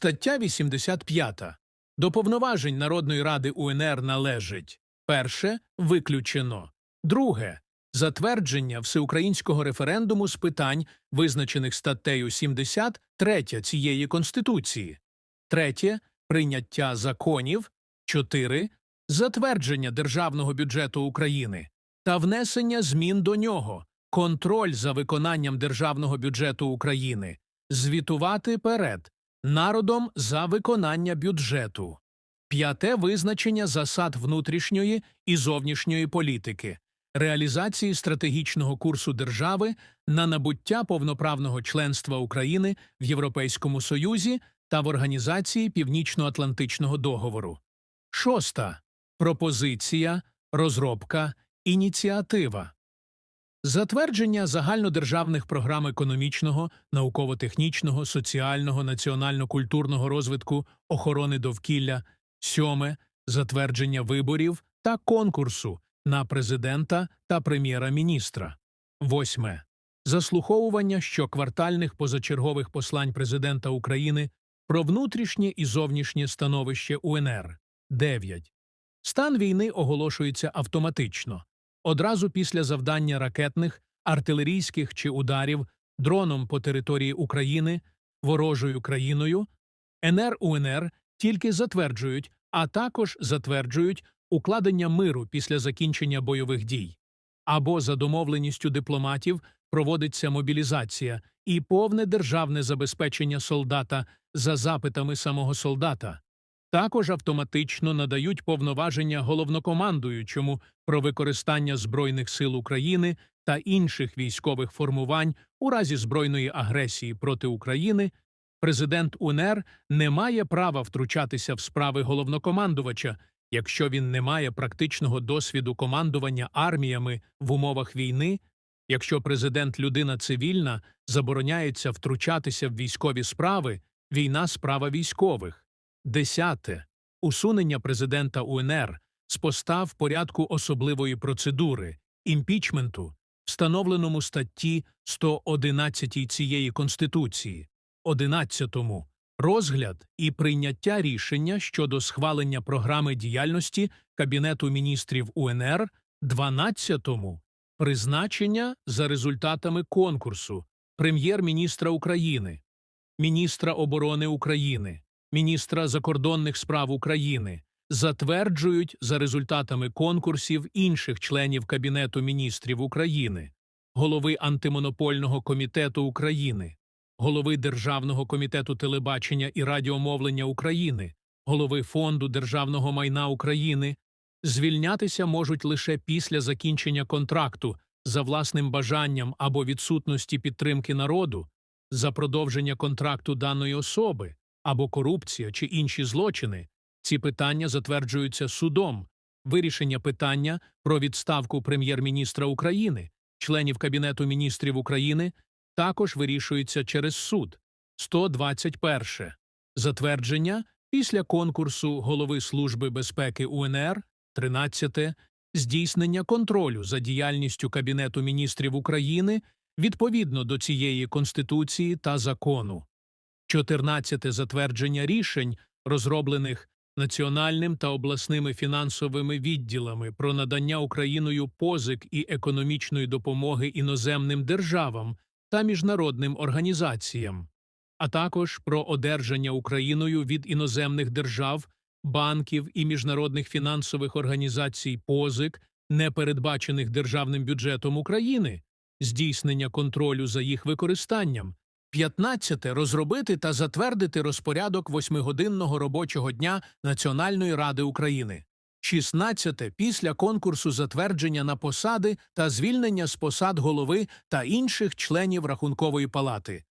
Стаття 85. До повноважень Народної ради УНР належить перше виключено, друге затвердження всеукраїнського референдуму з питань, визначених статтею 73 цієї Конституції, третє прийняття законів, чотири затвердження державного бюджету України та внесення змін до нього, контроль за виконанням державного бюджету України, звітувати перед народом за виконання бюджету. П'яте визначення засад внутрішньої і зовнішньої політики, реалізації стратегічного курсу держави на набуття повноправного членства України в Європейському Союзі та в Організації Північно-Атлантичного договору. Шоста пропозиція, розробка, ініціатива. Затвердження загальнодержавних програм економічного, науково-технічного, соціального, національно-культурного розвитку, охорони довкілля, сьоме. Затвердження виборів та конкурсу на президента та прем'єра-міністра, восьме. Заслуховування щоквартальних позачергових послань президента України про внутрішнє і зовнішнє становище УНР, 9. Стан війни оголошується автоматично одразу після завдання ракетних, артилерійських чи ударів дроном по території України ворожою країною, НР тільки затверджують, а також затверджують укладення миру після закінчення бойових дій. Або за домовленістю дипломатів проводиться мобілізація і повне державне забезпечення солдата за запитами самого солдата. Також автоматично надають повноваження головнокомандуючому про використання Збройних сил України та інших військових формувань у разі збройної агресії проти України. Президент УНР не має права втручатися в справи головнокомандувача, якщо він не має практичного досвіду командування арміями в умовах війни, якщо президент людина цивільна, забороняється втручатися в військові справи, війна справа військових. Десяте. Усунення президента УНР з поста в порядку особливої процедури, імпічменту, встановленому статті 111 цієї Конституції, 11. Розгляд і прийняття рішення щодо схвалення програми діяльності Кабінету міністрів УНР, 12. Призначення за результатами конкурсу Прем'єр-міністра України, міністра оборони України, міністра закордонних справ України затверджують за результатами конкурсів інших членів Кабінету міністрів України, голови Антимонопольного комітету України, голови Державного комітету телебачення і радіомовлення України, голови Фонду державного майна України. Звільнятися можуть лише після закінчення контракту за власним бажанням або відсутності підтримки народу, за продовження контракту даної особи, або корупція чи інші злочини, ці питання затверджуються судом. Вирішення питання про відставку прем'єр-міністра України, членів Кабінету міністрів України також вирішується через суд. 121. Затвердження після конкурсу Голови Служби безпеки УНР 13. Здійснення контролю за діяльністю Кабінету міністрів України відповідно до цієї Конституції та закону. 14. Затвердження рішень, розроблених національним та обласними фінансовими відділами про надання Україною позик і економічної допомоги іноземним державам та міжнародним організаціям, а також про одержання Україною від іноземних держав, банків і міжнародних фінансових організацій позик, не передбачених державним бюджетом України, здійснення контролю за їх використанням. 15. Розробити та затвердити розпорядок восьмигодинного робочого дня Національної ради України. 16. Після конкурсу затвердження на посади та звільнення з посад голови та інших членів Рахункової палати.